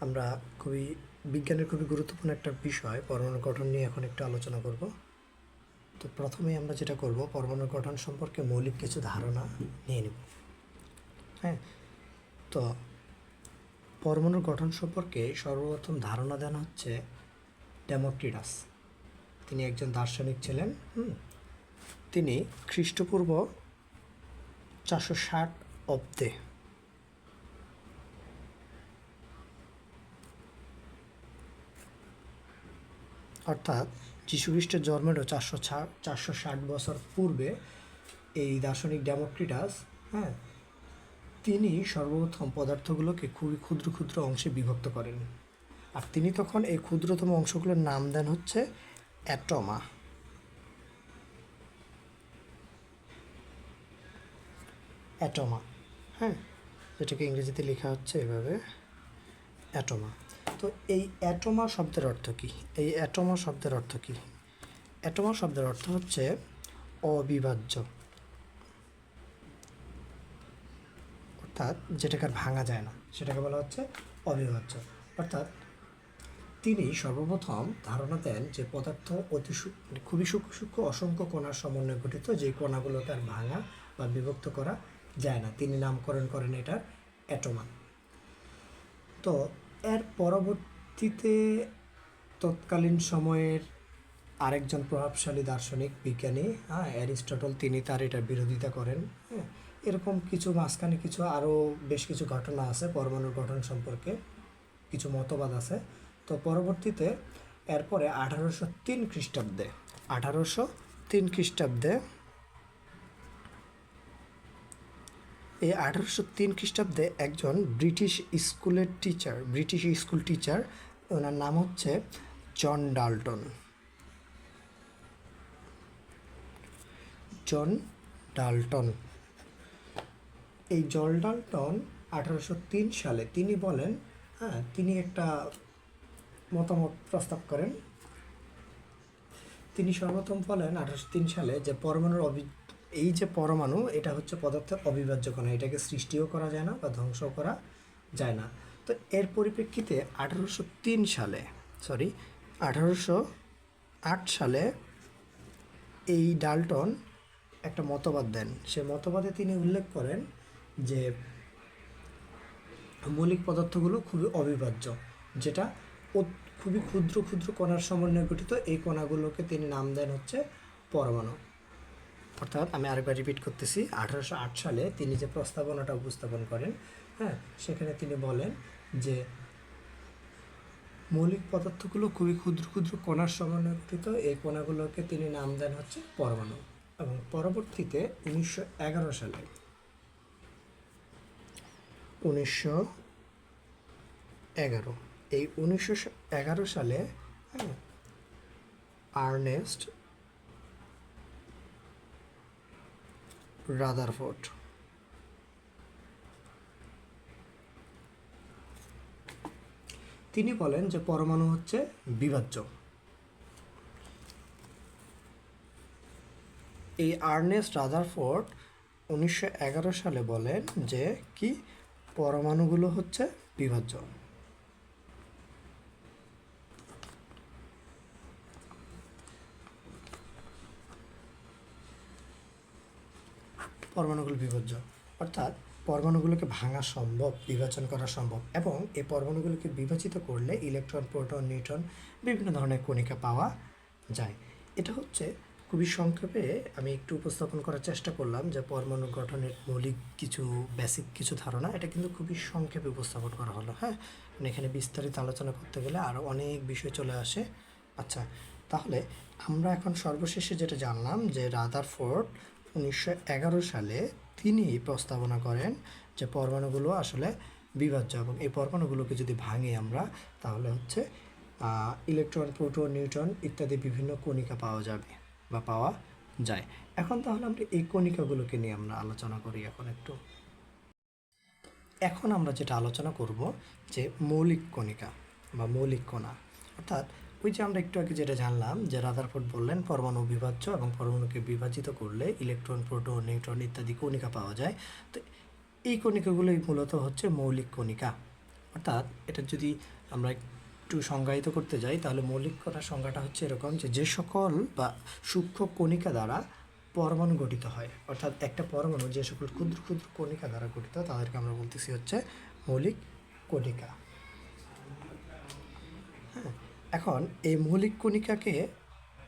আমরা খুবই, বিজ্ঞানের খুবই গুরুত্বপূর্ণ একটা বিষয়, পরমাণু গঠন নিয়ে এখন একটু আলোচনা করব। তো প্রথমেই আমরা যেটা করব, পরমাণু গঠন সম্পর্কে মৌলিক কিছু ধারণা নিয়ে নেব। হ্যাঁ? তো পরমাণুর গঠন সম্পর্কে সর্বপ্রথম ধারণা দেন হচ্ছে ডেমোক্রিটাস। তিনি একজন দার্শনিক ছিলেন তিনি খ্রিস্টপূর্ব চারশো ষাট অব্দে অর্থাৎ যীশুখ্রিস্টের জন্মেরও চারশো চারশো ষাট বছর পূর্বে এই দার্শনিক ডেমোক্রিটাস হ্যাঁ তিনি সর্বপ্রথম পদার্থগুলোকে খুবই ক্ষুদ্র ক্ষুদ্র অংশে বিভক্ত করেন। আর তিনি তখন এই ক্ষুদ্রতম অংশগুলোর নাম দেন হচ্ছে অ্যাটমা। অ্যাটমা হ্যাঁ যেটাকে ইংরেজিতে লেখা হচ্ছে এভাবে, অ্যাটমা। তো এই অ্যাটমা শব্দের অর্থ কী? এই অ্যাটমা শব্দের অর্থ কী? অ্যাটমা শব্দের অর্থ হচ্ছে অবিভাজ্য। অর্থাৎ যেটাকে আর ভাঙা যায় না, সেটাকে বলা হচ্ছে অবিভাজ্য। অর্থাৎ তিনি সর্বপ্রথম ধারণা দেন যে পদার্থ অতি মানে খুবই সূক্ষ্ম সূক্ষ্ম, অসংখ্য কণার সমন্বয়ে গঠিত যে কণাগুলোকে আর ভাঙা বা বিভক্ত করা যায় না। তিনি নামকরণ করেন এটার অ্যাটোমা। তো এর পরবর্তীতে তৎকালীন সময়ের আরেকজন প্রভাবশালী দার্শনিক বিজ্ঞানী হ্যাঁ অ্যারিস্টটল, তিনি তার এটার বিরোধিতা করেন হ্যাঁ। এরকম কিছু মাঝখানে কিছু আরও বেশ কিছু ঘটনা আছে, পরমাণুর গঠন সম্পর্কে কিছু মতবাদ আছে। তো পরবর্তীতে এরপরে আঠারোশো তিন খ্রিস্টাব্দে, আঠারোশো তিন খ্রিস্টাব্দে এই আঠারোশো তিন খ্রিস্টাব্দে একজন ব্রিটিশ স্কুলের টিচার, ব্রিটিশ স্কুল টিচার, ওনার নাম হচ্ছে জন ডাল্টন। John Dalton. এই জন ডাল্টন আঠারোশো তিন সালে তিনি বলেন হ্যাঁ তিনি একটা মতামত প্রস্তাব করেন। তিনি সর্বপ্রথম বলেন আঠারোশো তিন সালে যে পরমাণুর এই যে পরমাণু, এটা হচ্ছে পদার্থের অবিভাজ্য কণা। এটাকে সৃষ্টিও করা যায় না বা ধ্বংস করা যায় না। তো এর পরিপ্রেক্ষিতে আঠারোশো তিন সালে সরি আঠারোশো আট সালে এই ডাল্টন একটা মতবাদ দেন। সে মতবাদে তিনি উল্লেখ করেন যে মৌলিক পদার্থগুলো খুবই অবিভাজ্য, যেটা খুবই ক্ষুদ্র ক্ষুদ্র কণার সমন্বয়ে গঠিত। এই কণাগুলোকে তিনি নাম দেন হচ্ছে পরমাণু। অর্থাৎ আমি আরেকবার রিপিট করতেছি, আঠারোশো আট সালে তিনি যে প্রস্তাবনাটা উপস্থাপন করেন হ্যাঁ সেখানে তিনি বলেন যে মৌলিক পদার্থগুলো খুবই ক্ষুদ্র ক্ষুদ্র কণার সমন্বয়ে গঠিত এই কণাগুলোকে তিনি নাম দেন হচ্ছে পরমাণু। এবং পরবর্তীতে উনিশশো এগারো সালে উনিশশো এগারো, এই উনিশশো এগারো সালে হ্যাঁ আর্নেস্ট রাদারফোর্ড তিনি বলেন যে পরমাণু হচ্ছে বিভাজ্য। এই আর্নেস্ট রাদারফোর্ড উনিশশো এগারো সালে বলেন যে কি? পরমাণুগুলো হচ্ছে বিভাজ্য। পরমাণুগুলো বিভাজ্য অর্থাৎ পরমাণুগুলোকে ভাঙা সম্ভব, বিভাজন করা সম্ভব এবং এই পরমাণুগুলোকে বিভাজিত করলে ইলেকট্রন, প্রোটন, নিউট্রন বিভিন্ন ধরনের কণিকা পাওয়া যায়। এটা হচ্ছে খুবই সংক্ষেপে আমি একটু উপস্থাপন করার চেষ্টা করলাম যে পরমাণু গঠনের মৌলিক কিছু বেসিক কিছু ধারণা। এটা কিন্তু খুবই সংক্ষেপে উপস্থাপন করা হলো হ্যাঁ? মানে এখানে বিস্তারিত আলোচনা করতে গেলে আরও অনেক বিষয় চলে আসে। আচ্ছা তাহলে আমরা এখন সর্বশেষে যেটা জানলাম যে রাদারফোর্ড উনিশশো এগারো সালে তিনি প্রস্তাবনা করেন যে পরমাণুগুলো আসলে বিভাজ্য এবং এই পরমাণুগুলোকে যদি ভাঙি আমরা, তাহলে হচ্ছে ইলেকট্রন, প্রোটন, নিউট্রন ইত্যাদি বিভিন্ন কণিকা পাওয়া যাবে বা পাওয়া যায়। এখন তাহলে আমরা এই কণিকাগুলোকে নিয়ে আমরা আলোচনা করি এখন একটু। এখন আমরা যেটা আলোচনা করব যে মৌলিক কণিকা বা মৌলিক কণা, অর্থাৎ ওই যে আমরা একটু আগে যেটা জানলাম যে রাদারফোর্ড বললেন পরমাণু বিভাজ্য এবং পরমাণুকে বিভাজিত করলে ইলেকট্রন, প্রোটন, নিউট্রন ইত্যাদি কণিকা পাওয়া যায়। তো এই কণিকাগুলোই মূলত হচ্ছে মৌলিক কণিকা। অর্থাৎ এটা যদি আমরা একটু সংজ্ঞায়িত করতে যাই, তাহলে মৌলিক কণার সংজ্ঞাটা হচ্ছে এরকম যে যে সকল বা সূক্ষ্ম কণিকা দ্বারা পরমাণু গঠিত হয়। অর্থাৎ একটা পরমাণু যে সকল ক্ষুদ্র ক্ষুদ্র কণিকা দ্বারা গঠিত, তাদেরকে আমরা বলতেছি হচ্ছে মৌলিক কণিকা। এখন এই মৌলিক কণিকাকে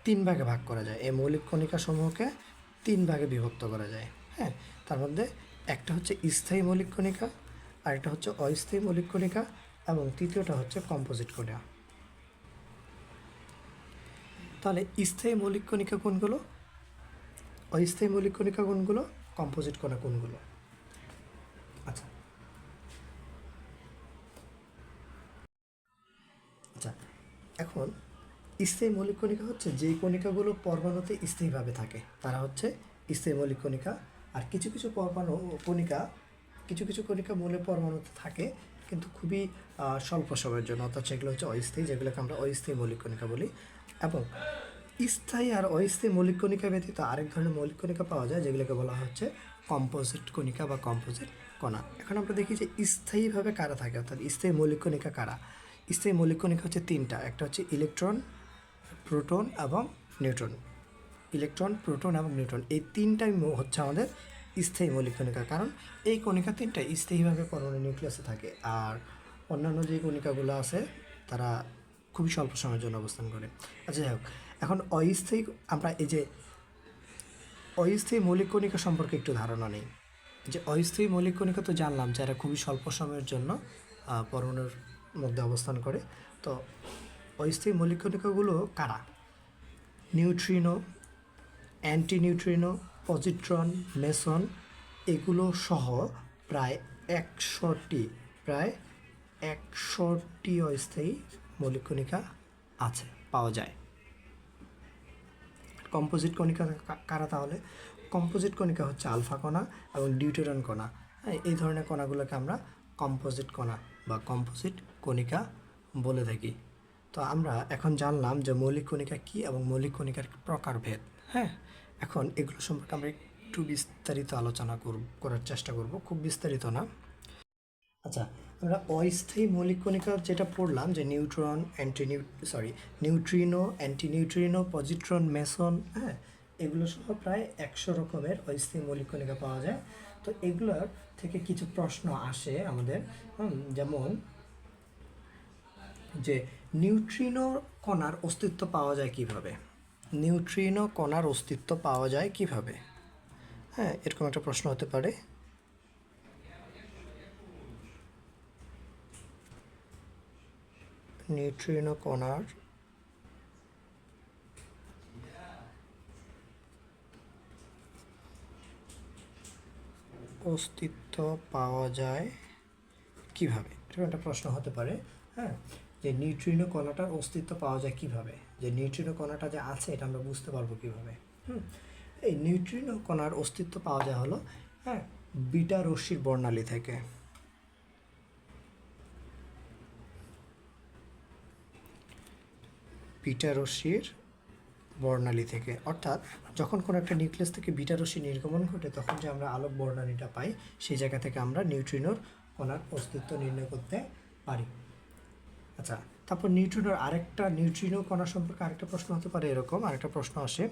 তিন ভাগে ভাগ করা যায়। এই মৌলিক কণিকা সমূহকে তিন ভাগে বিভক্ত করা যায়। হ্যাঁ তার মধ্যে একটা হচ্ছে স্থায়ী মৌলিক কণিকা, আরেকটা হচ্ছে অস্থায়ী মৌলিক কণিকা এবং তৃতীয়টা হচ্ছে কম্পোজিট কণিকা। তাহলে স্থায়ী মৌলিক কণিকা কোনগুলো? অস্থায়ী মৌলিক কণিকা কোনগুলো? কম্পোজিট কণা কোনগুলো? আচ্ছা এখন স্থায়ী মৌলিক কণিকা হচ্ছে যে কণিকাগুলো পরমাণুতে স্থায়ীভাবে থাকে, তারা হচ্ছে স্থায়ী মৌলিক কণিকা। আর কিছু কিছু পরমাণু কণিকা, কিছু কিছু কণিকা মূলে পরমাণুতে থাকে, কিন্তু খুবই স্বল্প সময়ের জন্য, অর্থাৎ সেগুলো হচ্ছে অস্থায়ী, যেগুলোকে আমরা অস্থায়ী মৌলিক কণিকা বলি। এবং স্থায়ী আর অস্থায়ী মৌলিক কণিকা ব্যতীত আরেক ধরনের মৌলিক কণিকা পাওয়া যায়, যেগুলোকে বলা হচ্ছে কম্পোজিট কণিকা বা কম্পোজিট কণা। এখন আমরা দেখি যে স্থায়ীভাবে কারা থাকে, অর্থাৎ স্থায়ী মৌলিক কণিকা কারা? স্থায়ী মৌলিক কণিকা হচ্ছে তিনটা। একটা হচ্ছে ইলেকট্রন, প্রোটন এবং নিউট্রন। ইলেকট্রন, প্রোটন এবং নিউট্রন, এই তিনটাই হচ্ছে আমাদের স্থায়ী মৌলিক কণিকা। কারণ এই কণিকা তিনটা স্থায়ীভাবে পরমাণু নিউক্লিয়াসে থাকে। আর অন্যান্য যে কণিকাগুলো আছে, তারা খুবই স্বল্প সময়ের জন্য অবস্থান করে। আচ্ছা যাই হোক, এখন অস্থায়ী, আমরা এই যে অস্থায়ী মৌলিক কণিকা সম্পর্কে একটু ধারণা নেই। যে অস্থায়ী মৌলিক কণিকা তো জানলাম যে এরা খুবই স্বল্প সময়ের জন্য পরমাণুর মধ্যে অবস্থান করে। তো অস্থায়ী মৌলিক কণিকাগুলো কারা? Neutrino anti neutrino positron, meson, এগুলো সহ প্রায় একশোটি প্রায় একশোটি অস্থায়ী মৌলিক কণিকা আছে, পাওয়া যায়। কম্পোজিট কণিকা কারা তাহলে? কম্পোজিট কণিকা হচ্ছে আলফা কণা এবং ডিউটেরন কণা। হ্যাঁ এই ধরনের কণাগুলোকে আমরা কম্পোজিট কণা বা কম্পোজিট কণিকা বলে থাকি। তো আমরা এখন জানলাম যে মৌলিক কণিকা কী এবং মৌলিক কণিকার প্রকারভেদ। হ্যাঁ এখন এগুলো সম্পর্কে আমরা একটু বিস্তারিত আলোচনা করব করার চেষ্টা করব। খুব বিস্তারিত না। আচ্ছা আমরা অস্থায়ী মৌলিক কণিকা যেটা পড়লাম যে neutron anti new sorry, neutrino anti neutrino positron, meson হ্যাঁ এগুলো সহ প্রায় একশো রকমের অস্থায়ী মৌলিক কণিকা পাওয়া যায়। তো এগুলোর থেকে কিছু প্রশ্ন আসে আমাদের যেমন যে নিউট্রিনো কণার অস্তিত্ব পাওয়া যায় কীভাবে? নিউট্রিনো কণার অস্তিত্ব পাওয়া যায় কীভাবে? হ্যাঁ এরকম একটা প্রশ্ন হতে পারে। নিউট্রিনো কণার অস্তিত্ব পাওয়া যায় কীভাবে? এরকম একটা প্রশ্ন হতে পারে হ্যাঁ। যে নিউট্রিনো কণাটার অস্তিত্ব পাওয়া যায় কীভাবে? যে নিউট্রিনো কণাটা যে আছে, এটা আমরা বুঝতে পারব কীভাবে? হুম? এই নিউট্রিনো কণার অস্তিত্ব পাওয়া যায় হলো হ্যাঁ বিটা রশ্মির বর্ণালী থেকে। বিটা রশ্মির বর্ণালী থেকে। অর্থাৎ যখন কোনো একটা নিউক্লিয়াস থেকে বিটা রশ্মি নির্গমন ঘটে, তখন যে আমরা আলোক বর্ণালীটা পাই, সেই জায়গা থেকে আমরা নিউট্রিনোর কণার অস্তিত্ব নির্ণয় করতে পারি। আচ্ছা তারপর নিউট্রিনোর আরেকটা, নিউট্রিনো কণা সম্পর্কে আরেকটা প্রশ্ন হতে পারে এরকম, আরেকটা প্রশ্ন আসে।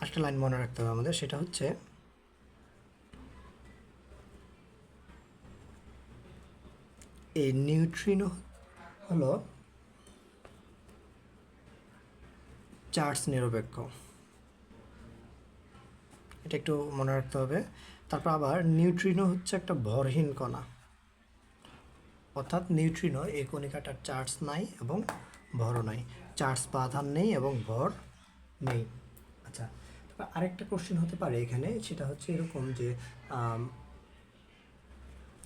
আরেকটা লাইন মনে রাখতে হবে আমাদের, সেটা হচ্ছে এই নিউট্রিনো হলো চার্জ নিরপেক্ষ। এটা একটু মনে রাখতে হবে। তারপর আবার নিউট্রিনো হচ্ছে একটা ভরহীন কণা। অর্থাৎ নিউট্রিনো এই কণিকাটার চার্জ নাই এবং ভরও নাই। চার্জ বা আধান নেই এবং ভর নেই। আচ্ছা তারপর আরেকটা কোশ্চেন হতে পারে এখানে, সেটা হচ্ছে এরকম যে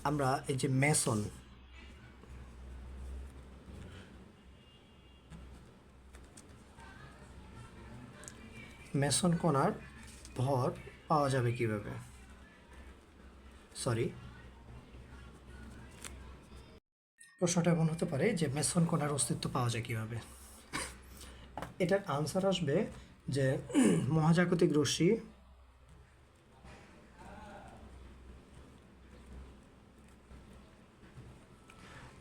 আমরা এই যে মেসন মেসন কণার ভর পাওয়া যাবে কীভাবে? সরি প্রশ্নটা এমন হতে পারে যে মেসন কণার অস্তিত্ব পাওয়া যায় কীভাবে? এটার আনসার আসবে যে মহাজাগতিক রশ্মি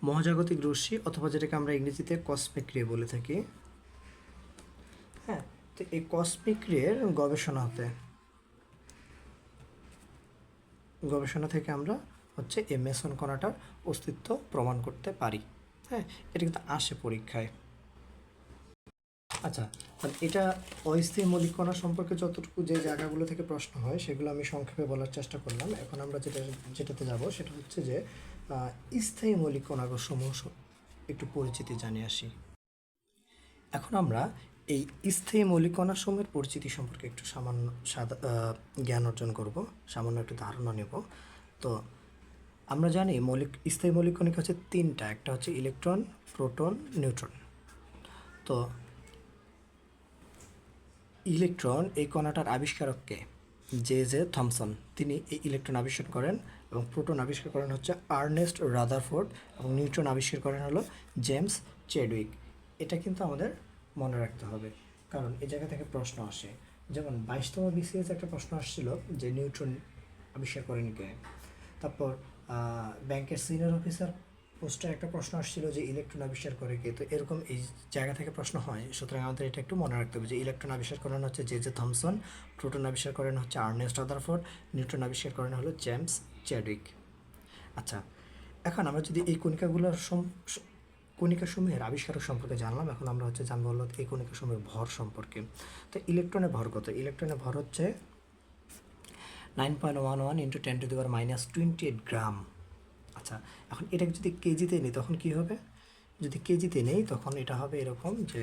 মহাজাগতিক রশ্মি অথবা যেটাকে আমরা ইংরেজিতে কসমিক রে বলে থাকি। হ্যাঁ তো এই কসমিক রের গবেষণা হতে গবেষণা থেকে আমরা হচ্ছে এই মেসন কণাটার অস্তিত্ব প্রমাণ করতে পারি। হ্যাঁ এটা কিন্তু আসে পরীক্ষায়। আচ্ছা আর এটা অস্থায়ী মৌলিক কণা সম্পর্কে যতটুকু যে জায়গাগুলো থেকে প্রশ্ন হয়, সেগুলো আমি সংক্ষেপে বলার চেষ্টা করলাম। এখন আমরা যেটা, যেটাতে যাব সেটা হচ্ছে যে স্থায়ী মৌলিক কণাগুলো সমূহ একটু পরিচিতি জানিয়ে আসি। এখন আমরা এই স্থায়ী মৌলিক কণাসমূহের পরিচিতি সম্পর্কে একটু সামান্য জ্ঞান অর্জন করব। সামান্য একটু ধারণা নেব। তো আমরা জানি মৌলিক, স্থায়ী মৌলিক কণিকা হচ্ছে তিনটা, একটা হচ্ছে ইলেকট্রন, প্রোটন, নিউট্রন। তো ইলেকট্রন এই কণাটার আবিষ্কারককে জে জে থমসন। তিনি এই ইলেকট্রন আবিষ্কার করেন এবং প্রোটন আবিষ্কার করেন হচ্ছে আর্নেস্ট রাদারফোর্ড এবং নিউট্রন আবিষ্কার করেন হলো জেমস চেডউইক। এটা কিন্তু আমাদের মনে রাখতে হবে, কারণ এই জায়গা থেকে প্রশ্ন আসে। যেমন বাইশতম বিসিএস একটা প্রশ্ন আসছিল যে নিউট্রন আবিষ্কার করেন কে? তারপর ব্যাংকের সিনিয়র অফিসার পোস্টে একটা প্রশ্ন আসছিল যে ইলেকট্রন আবিষ্কার করে কে? তো এরকম এই জায়গা থেকে প্রশ্ন হয়, সুতরাং আমাদের এটা একটু মনে রাখতে হবে যে ইলেকট্রন আবিষ্কার করেন হচ্ছে জে জে থমসন প্রোটন আবিষ্কার করেন হচ্ছে আর্নেস্ট আদারফোর্ড নিউট্রন আবিষ্কার করেন হলো জেমস চ্যাডউইক আচ্ছা এখন আমরা যদি এই কণিকাগুলোর সম- স- কণিকাসমূহের আবিষ্কারক সম্পর্কে জানলাম, এখন আমরা হচ্ছে জানব হলো এই কণিকাসমূহের ভর সম্পর্কে। তো ইলেকট্রনের ভর কত? ইলেকট্রনের ভর হচ্ছে nine point one one into ten to the power minus twenty eight gram আচ্ছা এখন এটাকে যদি কেজিতে নিই, তখন কি হবে? যদি কেজিতে নেই, তখন এটা হবে এরকম যে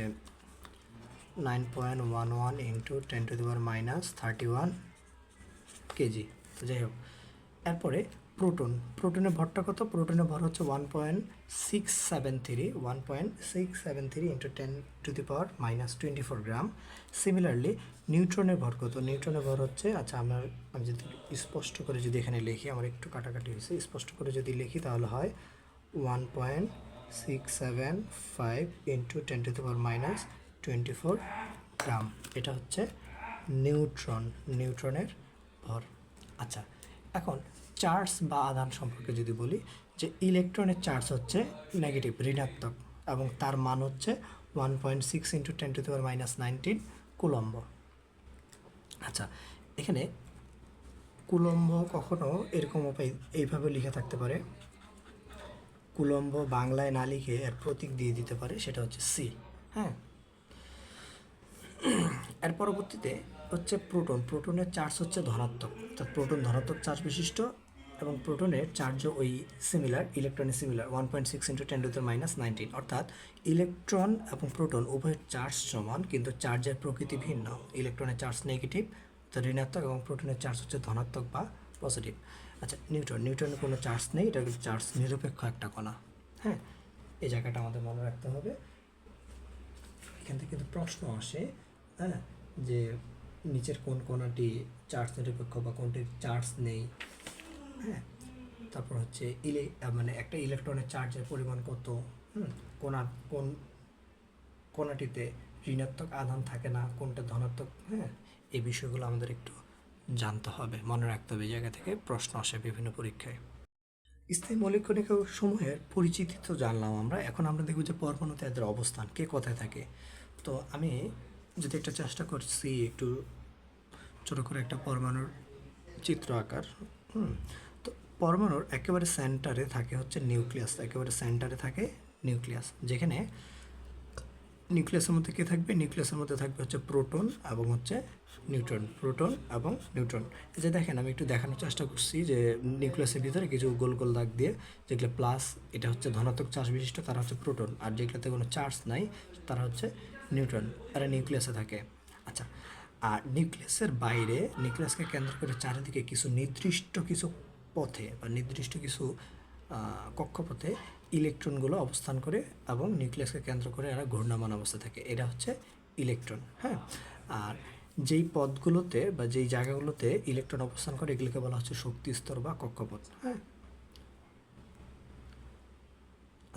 nine point one one into ten to the power minus thirty one KG. তো যাই হোক, এরপরে প্রোটন, প্রোটনের ভরটা কত? প্রোটনের ভর হচ্ছে one point six seven three one point six seven three into ten to the power minus twenty four gram similarly নিউট্রনের ভর কত? নিউট্রনের ভর হচ্ছে আচ্ছা আমার, আমি যদি স্পষ্ট করে যদি এখানে লিখি, আমার একটু কাটাকাটি হয়েছে, স্পষ্ট করে যদি লিখি তাহলে হয় one point six seven five into ten to the power minus twenty four gram এটা হচ্ছে নিউট্রন নিউট্রনের ভর। আচ্ছা এখন চার্জ বা আধান সম্পর্কে যদি বলি, যে ইলেকট্রনের চার্জ হচ্ছে নেগেটিভ ঋণাত্মক এবং তার মান হচ্ছে one point six into ten to দেওয়ার মাইনাস নাইনটিন কুলম্ব। আচ্ছা এখানে কুলম্ব কখনো এরকম উপায় এইভাবে লিখে থাকতে পারে। কুলম্ব বাংলায় না লিখে এর প্রতীক দিয়ে দিতে পারে, সেটা হচ্ছে সি হ্যাঁ? এর পরবর্তীতে হচ্ছে প্রোটন। প্রোটনের চার্জ হচ্ছে ধনাত্মক। অর্থাৎ প্রোটন ধনাত্মক চার্জ বিশিষ্ট এবং প্রোটনের চার্জও ওই সিমিলার ইলেকট্রনের similar one point six into ten to minus nineteen অর্থাৎ ইলেকট্রন এবং প্রোটন উভয়ের চার্জ সমান, কিন্তু চার্জের প্রকৃতি ভিন্ন। ইলেকট্রনের চার্জ নেগেটিভ তো ঋণাত্মক, এবং প্রোটনের চার্জ হচ্ছে ধনাত্মক বা পজিটিভ আচ্ছা নিউট্রন নিউট্রনের কোনো চার্জ নেই, এটা কিন্তু চার্জ নিরপেক্ষ একটা কণা। হ্যাঁ এই জায়গাটা আমাদের মনে রাখতে হবে। এখান থেকে কিন্তু প্রশ্ন আসে হ্যাঁ যে নিচের কোন কোণাটি চার্জ নিরপেক্ষ বা কোনটির চার্জ নেই। হ্যাঁ তারপর হচ্ছে ইলে মানে একটা ইলেকট্রনের চার্জের পরিমাণ কত? হুম, কোনা, কোন, কোনাটিতে ঋণাত্মক আধান থাকে না, কোনটা ধনাত্মক? হ্যাঁ এই বিষয়গুলো আমাদের একটু জানতে হবে, মনে রাখতে হবে জায়গা থেকে, প্রশ্ন আসে বিভিন্ন পরীক্ষায়। স্থায়ী মৌলিক কণিকা সমূহের পরিচিতি তো জানলাম আমরা, এখন আমরা দেখব যে পরমাণুতে এদের অবস্থান, কে কোথায় থাকে? তো আমি যদি একটা চেষ্টা করছি একটু ছোটো করে একটা পরমাণুর চিত্র আকার, হুম পরমাণুর একেবারে সেন্টারে থাকে হচ্ছে নিউক্লিয়াস একেবারে সেন্টারে থাকে নিউক্লিয়াস যেখানে নিউক্লিয়াসের মধ্যে কে থাকবে? নিউক্লিয়াসের মধ্যে থাকবে হচ্ছে প্রোটন এবং হচ্ছে নিউট্রন প্রোটন এবং নিউট্রন এই যে দেখেন, আমি একটু দেখানোর চেষ্টা করছি যে নিউক্লিয়াসের ভিতরে কিছু গোল গোল দাগ দিয়ে যেগুলো প্লাস এটা হচ্ছে ধনাত্মক চার্জ বিশিষ্ট, তারা হচ্ছে প্রোটন আর যেগুলোতে কোনো চার্জ নাই, তারা হচ্ছে নিউট্রন এরা নিউক্লিয়াসে থাকে। আচ্ছা আর নিউক্লিয়াসের বাইরে নিউক্লিয়াসকে কেন্দ্র করে চারিদিকে কিছু নির্দিষ্ট কিছু পথে বা নির্দিষ্ট কিছু কক্ষপথে ইলেকট্রনগুলো অবস্থান করে এবং নিউক্লিয়াসকে কেন্দ্র করে এরা ঘূর্ণায়মান অবস্থা থাকে। এটা হচ্ছে ইলেকট্রন হ্যাঁ? আর যেই পথগুলোতে বা যেই জায়গাগুলোতে ইলেকট্রন অবস্থান করে, এগুলোকে বলা হচ্ছে শক্তি স্তর বা কক্ষপথ হ্যাঁ?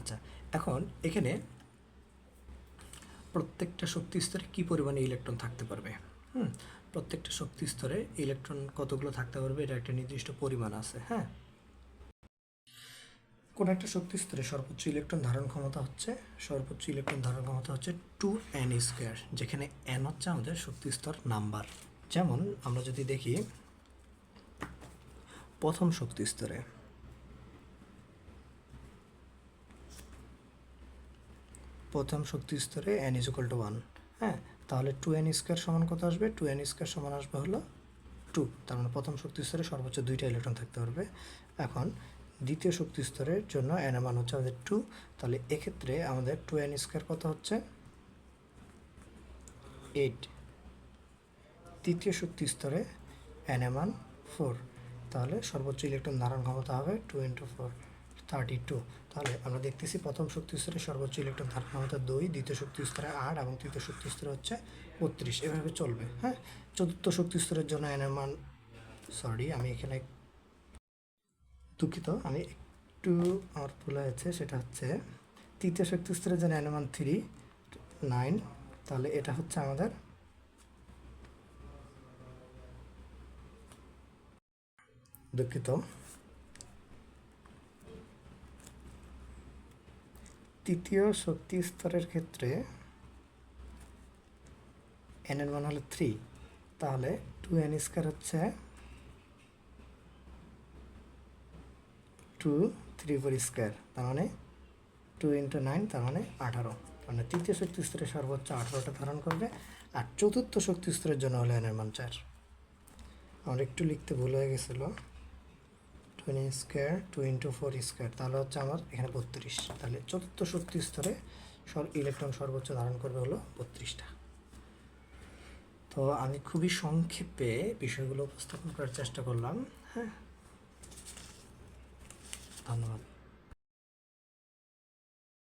আচ্ছা এখন এখানে প্রত্যেকটা শক্তি স্তরে কী পরিমাণে ইলেকট্রন থাকতে পারবে? হুম প্রত্যেকটা শক্তি স্তরে ইলেকট্রন কতগুলো থাকতে পারবে, এটা একটা নির্দিষ্ট পরিমাণ আছে হ্যাঁ? কোন একটা শক্তি স্তরে সর্বোচ্চ ইলেকট্রন ধারণ ক্ষমতা হচ্ছে, সর্বোচ্চ ইলেকট্রন ধারণ ক্ষমতা হচ্ছে টু এন স্কোয়ার যেখানে এন হচ্ছে আমাদের শক্তি স্তর নাম্বার। যেমন, আমরা যদি দেখি, প্রথম শক্তি স্তরে, প্রথম শক্তি স্তরে এন ইজ ওয়ান হ্যাঁ? তাহলে টু এন স্কোয়ার সমান কত আসবে? টু এন স্কোয়ার সমান আসবে হলো টু তার মানে প্রথম শক্তি স্তরে সর্বোচ্চ দুইটা ইলেকট্রন থাকতে পারবে। এখন দ্বিতীয় শক্তি স্তরের জন্য এন মান হচ্ছে আমাদের টু তাহলে এক্ষেত্রে আমাদের টু এন স্কোয়ার কত হচ্ছে? এইট তৃতীয় শক্তি স্তরে এন মান ফোর তাহলে সর্বোচ্চ ইলেকট্রন ধারণ ক্ষমতা হবে two into four thirty two তাহলে আমরা দেখতেছি প্রথম শক্তি স্তরে সর্বোচ্চ ইলেকট্রন ধারণ ক্ষমতা দুই, দ্বিতীয় শক্তি স্তরে আট এবং তৃতীয় শক্তি স্তরে হচ্ছে বত্রিশ। এভাবে চলবে হ্যাঁ? চতুর্থ শক্তি স্তরের জন্য এর মান সরি আমি এখানে দুঃখিত, আমি একটু আমার ভুল হয়েছে, সেটা হচ্ছে তৃতীয় শক্তি স্তরের জন্য এর মান থ্রি নাইন তাহলে এটা হচ্ছে আমাদের দুঃখিত। তৃতীয় শক্তি স্তরের ক্ষেত্রে এন এর মান হলো থ্রি তাহলে টু এন স্কোয়ার হচ্ছে টু থ্রি ফোর স্কোয়ার তার মানে টু ইন্টু নাইন তার মানে আঠারো। মানে তৃতীয় শক্তি স্তরে সর্বোচ্চ আঠারোটা ধারণ করবে, আর চতুর্থ শক্তি স্তরের জন্য হলো এন মান চার। আমার একটু লিখতে ভুল হয়ে গেছিল। Twenty square two into four square তাহলে হচ্ছে আমার এখানে বত্রিশ। তাহলে চতুর্থ শক্তি স্তরে ইলেকট্রন সর্বোচ্চ ধারণ করবে হলো বত্রিশটা। তো আমি খুবই সংক্ষেপে বিষয়গুলো উপস্থাপন করার চেষ্টা করলাম হ্যাঁ? ধন্যবাদ।